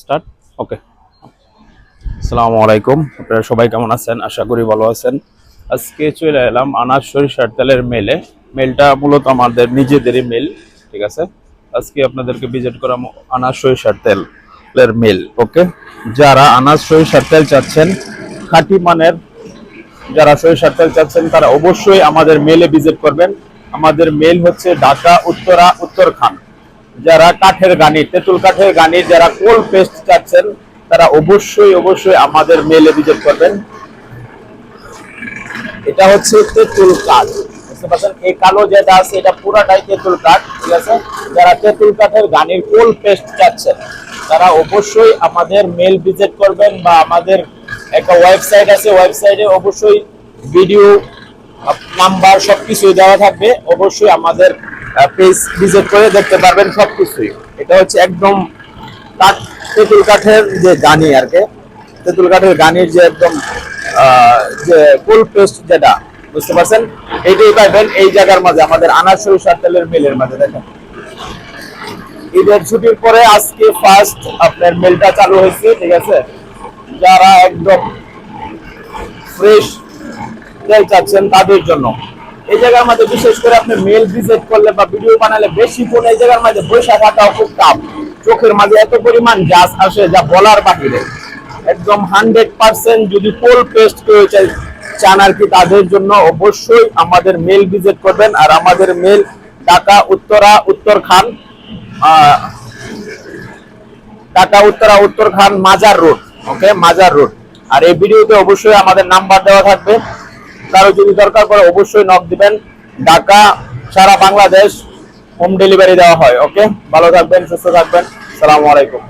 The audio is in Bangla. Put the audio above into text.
স্টার্ট ওকে আসসালামু আলাইকুম আপনারা সবাই কেমন আছেন? আশা করি ভালো আছেন। আজকে চলে এলাম আনাজ সরিষার তেলের মেলে। মেলটা মূলত আমাদের নিজেদেরই মেল, ঠিক আছে? আজকে আপনাদেরকে ভিজিট করা আনাজ সরিষার তেলের মেল ওকে যারা আনাজ সরিষার তেল চাচ্ছেন, খাঁটি মানের যারা সরিষার তেল চাচ্ছেন, তারা অবশ্যই আমাদের মেলে ভিজিট করবেন। আমাদের মেল হচ্ছে ঢাকা, উত্তরা, উত্তরখান। যারা কাঠের গানি, তেঁতুল কাঠের গানি, যারা কোল পেস্ট চাচ্ছেন, তারা অবশ্যই অবশ্যই আমাদের মেলে ভিজিট করবেন। এটা হচ্ছে তেঁতুল কাঠ। বুঝতে পারছেন? এই কালো যেটা আছে, এটা পুরাটাই তেঁতুল কাঠ, ঠিক আছে? যারা তেঁতুল কাঠের গানির কোল পেস্ট চাচ্ছেন, তারা অবশ্যই আমাদের মেল ভিজিট করবেন বা আমাদের একটা ওয়েবসাইট আছে ওয়েবসাইটে অবশ্যই ভিডিও নাম্বার সবকিছুই দেওয়া থাকবে। অবশ্যই আমাদের পেজ ভিজিট করে দেখতে পারবেন সবকিছুই। এটা হচ্ছে একদম কাঠ তেঁতুল কাঠের যে গানি আর কি। তেঁতুল কাঠের গানির যে একদম যে কোল পেস্ট যেটা, বুঝতে পারছেন? এইটাই পাইবেন এই জায়গার মাঝে, আমাদের আনাজ সরিষার তেলের মিলের মাঝে, দেখেন। ঈদের ছুটির পরে আজকে ফার্স্ট আপনার মেলটা চালু হয়েছে, ঠিক আছে? যারা একদম ফ্রেশ তেল চাচ্ছেন তাদের জন্য। এই জায়গার মধ্যে বিশেষ করে আপনি মেল ভিজিট করলে বা ভিডিও বানালে বেশি ফোন এই জায়গার মধ্যে বসে থাকাও খুব টাফ চোখের মাঝে এত পরিমাণ গ্যাস আসে যা বলার বাহিরে একদম হান্ড্রেড পার্সেন্ট যদি কোল পেস্ট কেউ চান আর কি তাদের জন্য অবশ্যই আমাদের মেল ভিজিট করবেন। আর আমাদের মেল ঢাকা উত্তরা উত্তর খান ঢাকা উত্তরা উত্তর খান মাজার রোড ওকে মাজার রোড আর এই ভিডিওতে অবশ্যই আমাদের নাম্বার দেওয়া থাকবে। কারও যদি দরকার পড়ে অবশ্যই নক দিবেন। ঢাকা সারা বাংলাদেশ হোম ডেলিভারি দেওয়া হয় ওকে ভালো থাকবেন, সুস্থ থাকবেন। সালামু আলাইকুম।